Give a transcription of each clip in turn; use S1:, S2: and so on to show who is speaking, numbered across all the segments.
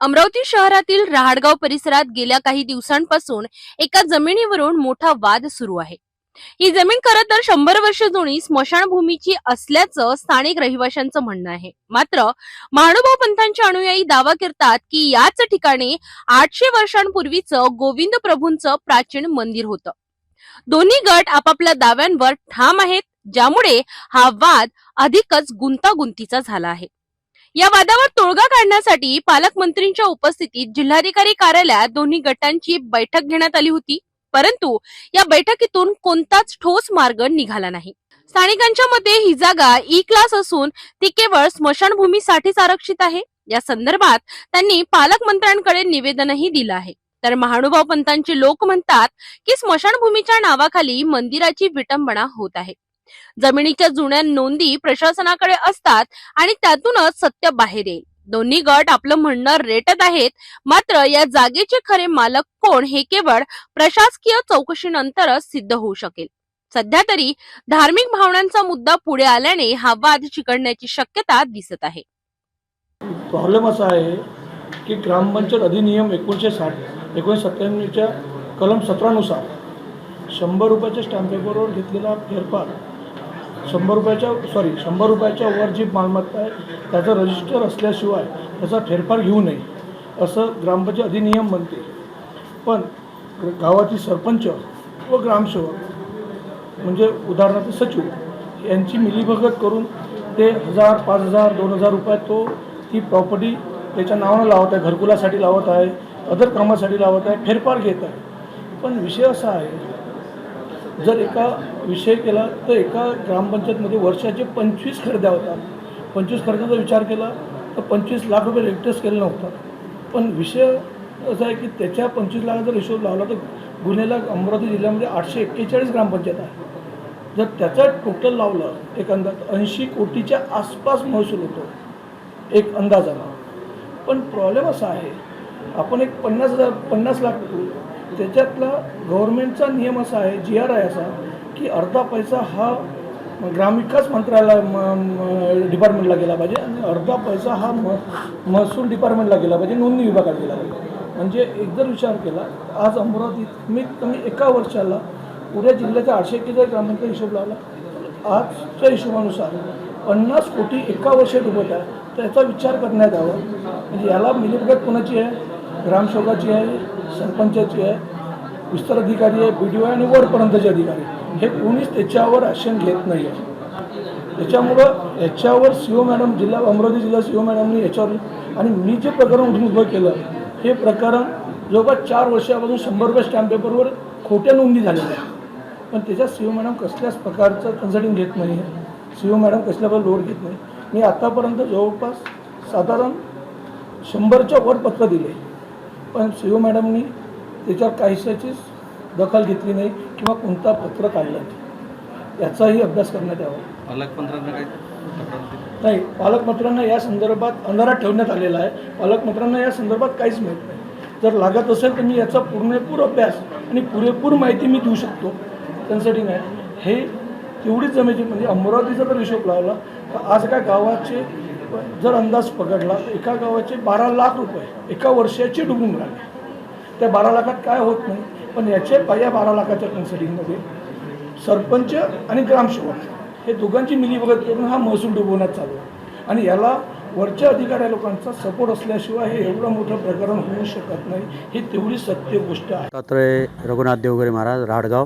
S1: अमरावती शहरातील रहाडगाव परिसरात गेल्या काही दिवसांपासून एका जमिनीवरून मोठा वाद सुरू आहे. ही जमीन खरं तर शंभर वर्ष जुनी स्मशानभूमीची असल्याचं स्थानिक रहिवाशांचं म्हणणं आहे. मात्र महानुभाव पंथांच्या अनुयायी दावा करतात की याच ठिकाणी आठशे वर्षांपूर्वीचं गोविंद प्रभूंचं प्राचीन मंदिर होतं. दोन्ही गट आपापल्या दाव्यांवर ठाम आहेत ज्यामुळे हा वाद अधिकच गुंतागुंतीचा झाला आहे. या वादावर तोडगा काढण्यासाठी पालकमंत्रींच्या उपस्थितीत जिल्हाधिकारी कार्यालयात दोन्ही गटांची बैठक घेण्यात आली होती. परंतु या बैठकीतून कोणताच ठोस मार्ग निघाला नाही. स्थानिकांच्या मते ही जागा e ई क्लास असून ती केवळ स्मशानभूमीसाठीच आरक्षित आहे. या संदर्भात त्यांनी पालकमंत्र्यांकडे निवेदनही दिलं आहे. तर महानुभाव पंतांचे लोक म्हणतात की स्मशानभूमीच्या नावाखाली मंदिराची विटंबना होत आहे. जमिनीच्या जुन्या नोंदी प्रशासनाकडे असतात आणि त्यातूनच सत्य बाहेर येईल. दोन्ही गट आपलं म्हणणं रेटत आहेत मात्र या जागेचे खरे मालक कोण हे केवळ प्रशासकीय चौकशीनंतरच सिद्ध होऊ शकेल. सध्या तरी धार्मिक भावनांचा मुद्दा पुढे आल्याने हा वाद चिकडण्याची शक्यता दिसत आहे.
S2: प्रॉब्लेम असा आहे की ग्रामपंचायत अधिनियम एकोणीसशे साठ एकोणीसशे सत्त्याण्णवच्या कलम सतरानुसार शंभर रुपयाच्या स्टॅम्प पेपरवर घेतलेला फेरफार शंभर रुपयाच्या सॉरी शंभर रुपयाच्या वर जी मालमत्ता आहे त्याचं रजिस्टर असल्याशिवाय त्याचा फेरफार घेऊ नये असं ग्रामपंचायत अधिनियम म्हणते. पण गावातील सरपंच व ग्रामसेवक म्हणजे उदाहरणार्थ सचिव यांची मिलीभगत करून ते हजार पाच हजार दोन हजार रुपयात तो ती प्रॉपर्टी त्याच्या नावानं लावत आहे घरकुलासाठी लावत आहे अदर कामासाठी लावत आहे फेरफार घेत आहे. पण विषय असा आहे जर एका विषय केला तर एका ग्रामपंचायतमध्ये वर्षाचे पंचवीस खरेद्या होतात. पंचवीस खरेदीचा विचार केला तर पंचवीस लाख रुपये रेजिस्टर्स केले नव्हता. पण विषय असा आहे की त्याच्या पंचवीस लाखाचा हिशोब लावला तर गुन्हेला अमरावती जिल्ह्यामध्ये आठशे एक्केचाळीस ग्रामपंचायत आहे जर त्याचा टोटल लावलं एक अंदाज ऐंशी कोटीच्या आसपास महसूल होतो एक अंदाजाला पण प्रॉब्लेम असा आहे आपण एक पन्नास हजार पन्नास लाख त्याच्यातला गव्हर्नमेंटचा नियम असा आहे जी आर आय असा की अर्धा पैसा हा ग्रामविकास मंत्रालय डिपार्टमेंटला गेला पाहिजे आणि अर्धा पैसा हा म महसूल डिपार्टमेंटला गेला पाहिजे नोंदणी विभागात गेला पाहिजे. म्हणजे एक जर विचार केला आज अमरावतीत कमीत कमी एका वर्षाला पुऱ्या जिल्ह्याच्या आठशे किती ग्रामांचा हिशोब लावला आजच्या हिशोबानुसार पन्नास कोटी एका वर्षात डुबत आहे तर याचा विचार करण्यात यावा. म्हणजे याला मिलीभगत कोणाची आहे? ग्रामसेवकाची आहे? सरपंचाची आहे विस्तार अधिकारी आहे बी डी ओ आणि वरपर्यंतचे अधिकारी हे कोणीच त्याच्यावर ॲक्शन घेत नाही आहे. त्याच्यामुळं याच्यावर सी ओ मॅडम जिल्हा अमरावती जिल्हा सी ओ मॅडमनी याच्यावर आणि मी जे प्रकरण उठून उभं केलं हे प्रकरण जवळपास चार वर्षापासून शंभर रुपये स्टॅम्प पेपरवर खोट्या नोंदी झालेल्या आहेत. पण त्याच्यात सी ओ मॅडम कसल्याच प्रकारचं कन्सल्टिंग घेत नाही आहे. सी ओ मॅडम कसल्या लोड घेत नाही. मी आत्तापर्यंत जवळपास साधारण शंभरच्या वर पत्र दिले. पण सी ओ मॅडमनी त्याच्यावर काहीशाचीच दखल घेतली नाही किंवा कोणता पत्र काढलं नाही. याचाही अभ्यास करण्यात यावा.
S3: पालकमंत्र्यांना काही?
S2: नाही पालकमंत्र्यांना या संदर्भात अंधारात ठेवण्यात आलेला आहे. पालकमंत्र्यांना या संदर्भात काहीच माहीत नाही. जर लागत असेल तर मी याचा पुरेपूर अभ्यास आणि पुरेपूर माहिती मी देऊ शकतो. कन्सल्टिंग आहे हे तेवढीच जमेची म्हणजे अमरावतीचा जर हिशोब लावला तर आज एका गावाचे जर अंदाज पकडला तर एका गावाचे बारा लाख रुपये एका वर्षाचे डुबून राहिले. त्या बारा लाखात काय होत नाही पण याचे या बारा लाखाच्या कन्सल्टिंगमध्ये सरपंच आणि ग्रामसेवक हे दोघांची मिलीभगत करून हा महसूल डुबवण्यात चालू आहे. आणि याला वरच्या अधिकाऱ्या लोकांचा सपोर्ट असल्याशिवाय हे एवढं मोठं प्रकरण होऊ शकत नाही ही तेवढी सत्य गोष्ट आहे.
S4: दत्तात्रय रघुनाथ देवगरे महाराज राडगाव.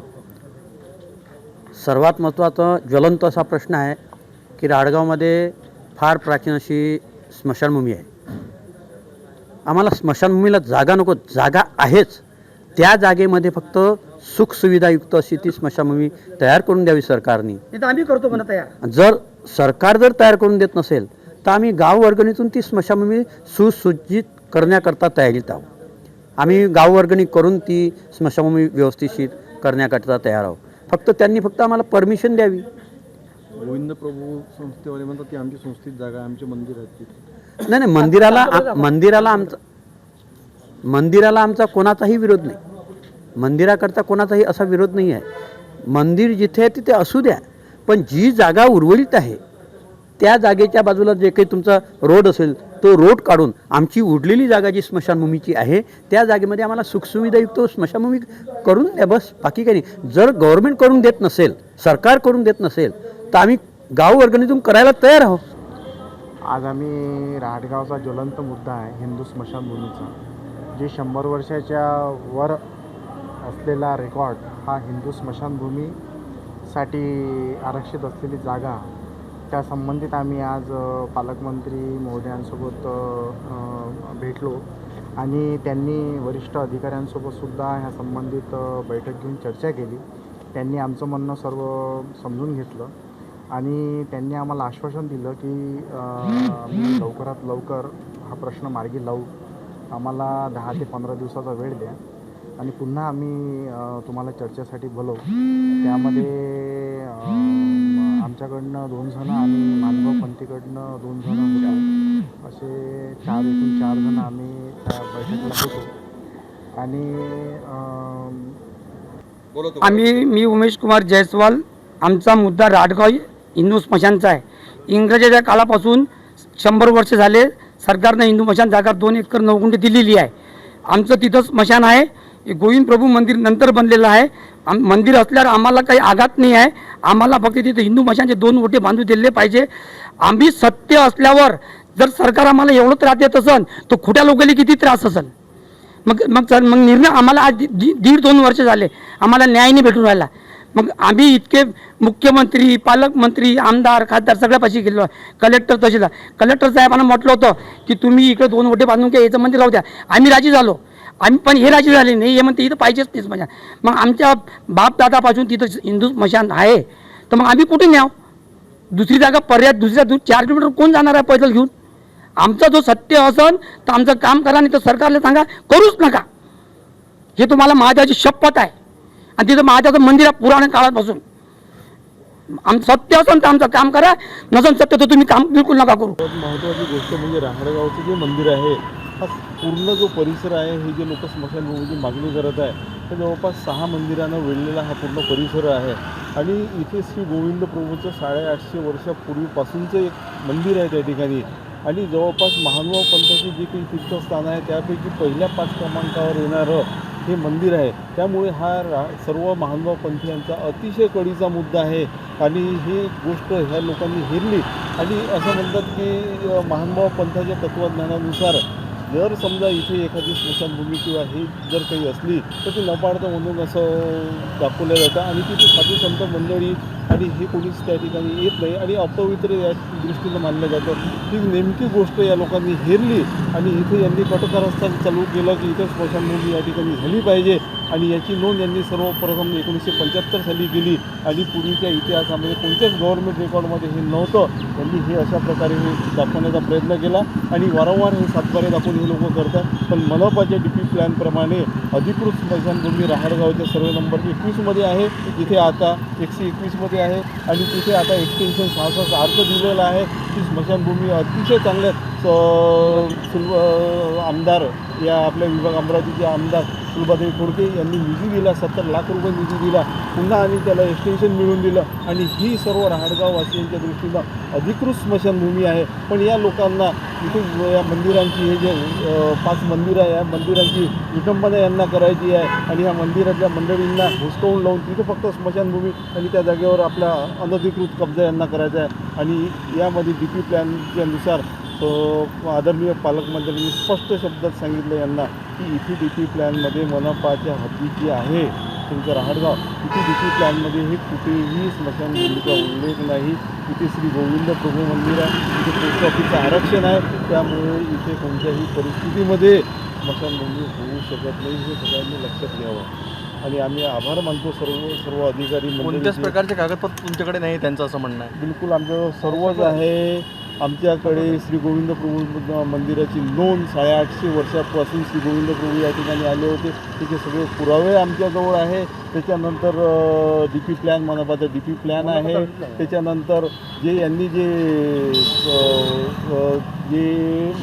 S4: सर्वात महत्त्वाचा ज्वलंत असा प्रश्न आहे की राडगावमध्ये फार प्राचीन अशी स्मशानभूमी आहे. आम्हाला स्मशानभूमीला जागा नको जागा आहेच. त्या जागेमध्ये फक्त सुखसुविधायुक्त अशी ती स्मशानभूमी तयार करून द्यावी सरकारने.
S5: आम्ही करतो म्हणा तयार
S4: जर सरकार जर तयार करून देत नसेल तर आम्ही गाव वर्गणीतून ती स्मशानभूमी सुसज्जित करण्याकरता तयारीत आहोत. आम्ही गाव वर्गणी करून ती स्मशानभूमी व्यवस्थिशीर करण्याकरता तयार आहोत. फक्त त्यांनी फक्त आम्हाला परमिशन द्यावी.
S3: गोविंद प्रभू संस्थेवाले म्हणतात ती आमची संस्थेत जागा आहे आमचे मंदिर आहेत तिथे.
S4: नाही नाही मंदिराला आ- मंदिराला आमचा मंदिराला आमचा कोणाचाही विरोध नाही. मंदिराकरता कोणाचाही असा विरोध नाही आहे. मंदिर जिथे आहे तिथे असू द्या पण जी जागा उर्वरित आहे त्या जागेच्या बाजूला जे काही तुमचा रोड असेल तो रोड काढून आमची उरलेली जागा जी स्मशानभूमीची आहे त्या जागेमध्ये आम्हाला सुखसुविधायुक्त स्मशानभूमी करून द्या बस. बाकी काही नाही. जर गव्हर्नमेंट करून देत नसेल सरकार करून देत नसेल तर आम्ही गाव वर्गणीतून करायला तयार आहोत.
S5: आज आम्ही राहाटगावचा ज्वलंत मुद्दा आहे हिंदू स्मशानभूमीचा. जे शंभर वर्षाच्या वर असलेला रेकॉर्ड हा हिंदू स्मशानभूमीसाठी आरक्षित असलेली जागा. त्या संबंधित आम्ही आज पालकमंत्री महोदयांसोबत भेटलो. आणि त्यांनी वरिष्ठ अधिकाऱ्यांसोबत सुद्धा ह्या संबंधित बैठक घेऊन चर्चा केली. त्यांनी आमचं म्हणणं सर्व समजून घेतलं. आणि त्यांनी आम्हाला आश्वासन दिलं की आम्ही लवकरात लवकर हा प्रश्न मार्गी लावू. आम्हाला दहा ते पंधरा दिवसाचा वेळ द्या. आणि पुन्हा आम्ही तुम्हाला चर्चेसाठी बोलवू. त्यामध्ये आमच्याकडनं दोन जणं आणि मानगाव पंथीकडनं दोन जणं होते. असे चार एकूण चार जणं आम्ही त्या बैठकीला होतो. आणि
S6: आम्ही मी उमेश कुमार जयस्वाल आमचा मुद्दा राटगाव हिंदू स्मशानचा आहे. इंग्रजाच्या काळापासून शंभर वर्ष झाले सरकारनं हिंदू स्मशान जागा दोन एकर नऊ दिलेली आहे. आमचं तिथं स्मशान आहे. हे गोविंद प्रभू मंदिर नंतर बनलेलं आहे. आम मंदिर असल्यावर आम्हाला काही आघात नाही आहे. आम्हाला फक्त तिथे हिंदू स्मशानचे दोन ओटे बांधू दिले पाहिजे. आम्ही सत्य असल्यावर जर सरकार आम्हाला एवढं त्रास देत असन तर खोट्या लोकांनी किती त्रास असेल मग मग सर मग निर्णय आम्हाला आज दीड दोन वर्ष झाले. आम्हाला न्याय नाही भेटून राहिला. मग आम्ही इतके मुख्यमंत्री पालकमंत्री आमदार खासदार सगळ्यापाशी गेलो. कलेक्टर तहसीलदार. कलेक्टर साहेबांना म्हटलं होतं की तुम्ही इकडे दोन ओटे बांधून घ्या याचं मंदिर राहू द्या. आम्ही राजी झालो. आम्ही पण हे राजी झाले नाही हे म्हणते इथं पाहिजेच नाही स्मशान मग आमच्या बापदादापासून तिथं हिंदू स्मशान आहे. तर मग आम्ही कुठे न्याव? दुसरी जागा पर्याय दुसऱ्या दु चार किलोमीटर कोण जाणार आहे पैदल घेऊन? आमचा जो सत्य असन तर आमचं काम करा नाही तर सरकारला सांगा करूच नका. हे तुम्हाला महादेवाची शपथ आहे. आणि तिथं महादेवाचं मंदिर आहे पुराण काळापासून आमचं सत्य असेल तर आमचं काम करा नसन सत्य तर तुम्ही काम बिलकुल नका करू.
S3: महत्वाची महत्त्वाची गोष्ट म्हणजे राहडगावचं जे मंदिर आहे हा पूर्ण जो परिसर आहे हे जे लोक स्मशानभूमीची मागणी करत आहे तर जवळपास सहा मंदिरानं वेढलेला हा पूर्ण परिसर आहे. आणि इथे श्री गोविंद प्रभूचं साडेआठशे वर्षापूर्वीपासूनचं एक मंदिर आहे त्या ठिकाणी. आणि जवळपास महानुभाव पंथाची जे काही तीर्थस्थानं आहे त्यापैकी पहिल्या पाच क्रमांकावर येणारं हे मंदिर आहे. त्यामुळे हा रा सर्व महानुभाव पंथीयांचा अतिशय कडीचा मुद्दा आहे. आणि ही गोष्ट ह्या लोकांनी हेरली. आणि असं म्हणतात की महानभाव पंथाच्या तत्त्वज्ञानानुसार जर समजा इथे एखादी स्मशानभूमी किंवा ही जर काही असली तर ती नपाडतं म्हणून असं दाखवलं जातं आणि तिथे साधू संत मंडळी आणि हे कोणीच त्या ठिकाणी येत नाही आणि अपवित्र या दृष्टीनं मानलं जातं. ही नेमकी गोष्ट या लोकांनी हेरली आणि इथे यांनी कटकारस्थान चालू केलं की इथे स्मशानभूमी या ठिकाणी झाली पाहिजे. आणि याची नोंद यांनी सर्वप्रथम एकोणीसशे पंच्याहत्तर साली केली. आणि पूर्वीच्या इतिहासामध्ये कोणत्याच गव्हर्नमेंट रेकॉर्डमध्ये हे नव्हतं. त्यांनी हे अशा प्रकारे हे दाखवण्याचा प्रयत्न केला. आणि वारंवार हे सातबारे दाखवून हे लोक करतात. पण मनपाच्या डी पी प्लॅनप्रमाणे अधिकृत स्मशानभूमी रहाडगावच्या सर्वे नंबर एकवीसमध्ये आहे. इथे आता एकशे एकवीसमध्ये आहे. आणि तिथे आता एक्सटेन्शन सहासष्ट अर्ज दिलेला आहे. ती स्मशानभूमी अतिशय चांगल्या स- आमदार या आपल्या विभाग अमरावतीचे आमदार सुलभादेवी खोडके यांनी निधी दिला सत्तर लाख रुपये निधी दिला. पुन्हा आणि त्याला एक्सटेन्शन मिळवून दिलं. आणि ही सर्व रहाडगाववासियांच्या दृष्टीनं अधिकृत स्मशानभूमी आहे. पण या लोकांना इथे या मंदिरांची हे जे पाच मंदिरं आहे या मंदिरांची विटंबना यांना करायची आहे. आणि या मंदिरातल्या मंडळींना घुसकवून लावून तिथे फक्त स्मशानभूमी आणि त्या जागेवर आपला अनधिकृत कब्जा यांना करायचा आहे. आणि यामध्ये डी पी प्लॅनच्यानुसार आदरणीय पालकमंत्र्यांनी स्पष्ट शब्दात सांगितलं यांना की इथे डी पी प्लॅनमध्ये मनपाच्या हद्दीची आहे. तुमचं रहाडगाव इथे डी पी प्लॅनमध्ये हे कुठेही स्मशानभूमीचा उल्लेख नाही. इथे श्री गोविंद प्रभू मंदिर आहे इथे पोस्ट ऑफिसचं आरक्षण आहे. त्यामुळे इथे कोणत्याही परिस्थितीमध्ये स्मशानभूमी होऊ शकत नाही हे सगळ्यांनी लक्षात घ्यावं. आणि आम्ही आभार मानतो सर्व सर्व अधिकारी
S7: कोणत्याच. प्रकारचे कागदपत्र तुमच्याकडे नाही त्यांचं असं म्हणणं आहे.
S3: बिलकुल आमचं सर्वच आहे. आमच्याकडे श्री गोविंद प्रभू मंदिराची नोंद साडेआठशे वर्षापासून श्री गोविंद प्रभू या ठिकाणी आले होते. त्याचे सगळे पुरावे आमच्याजवळ आहे. त्याच्यानंतर डी पी प्लॅन मनपाचा डी पी प्लॅन आहे. त्याच्यानंतर जे यांनी जे जे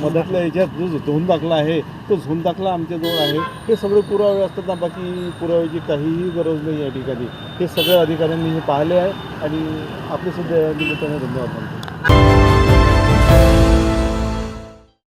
S3: मधातल्या याच्यात जो झोन दाखला आहे तो झोन दाखला आमच्याजवळ आहे. हे सगळे पुरावे असतात ना बाकी पुराव्याची काहीही गरज नाही या ठिकाणी. हे सगळ्या अधिकाऱ्यांनी हे पाहिले आहे. आणि आपले सुद्धा या निमित्ताने धन्यवाद मानतो.